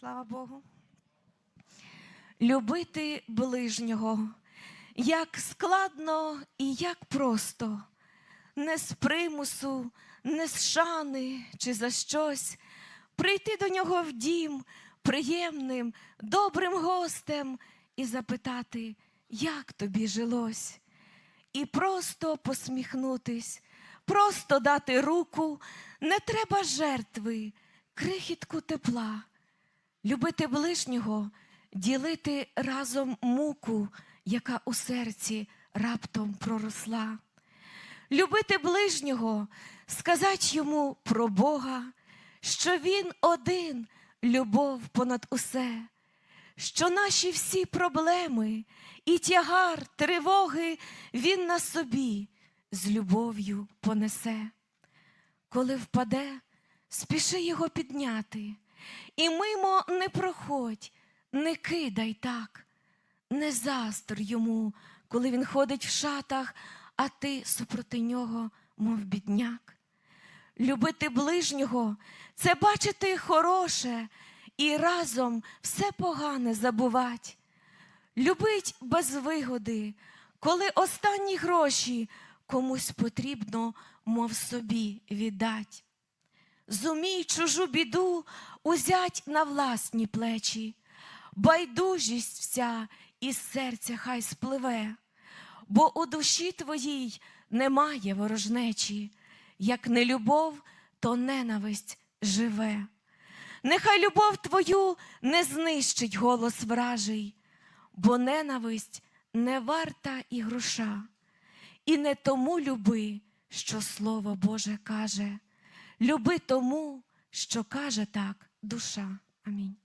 Слава Богу. Любити ближнього, як складно і як просто, не з примусу, не з шани чи за щось, прийти до нього в дім приємним, добрим гостем і запитати, як тобі жилось, і просто посміхнутись, просто дати руку, не треба жертви, крихітку тепла. Любити ближнього, ділити разом муку, яка у серці раптом проросла. Любити ближнього, сказати йому про Бога, що Він один, любов понад усе, що наші всі проблеми і тягар, тривоги Він на собі з любов'ю понесе. Коли впаде, спіши його підняти. І мимо не проходь, не кидай так, не застр йому, коли він ходить в шатах, а ти супроти нього, мов бідняк. Любити ближнього це бачити хороше і разом все погане забувать. Любить без вигоди, коли останні гроші комусь потрібно, мов собі віддать. Зумій чужу біду узять на власні плечі, байдужість вся із серця хай спливе, бо у душі твоїй немає ворожнечі, як не любов, то ненависть живе. Нехай любов твою не знищить голос вражий, бо ненависть не варта і гроша, і не тому люби, що Слово Боже каже. Люби тому, що каже так душа. Амінь.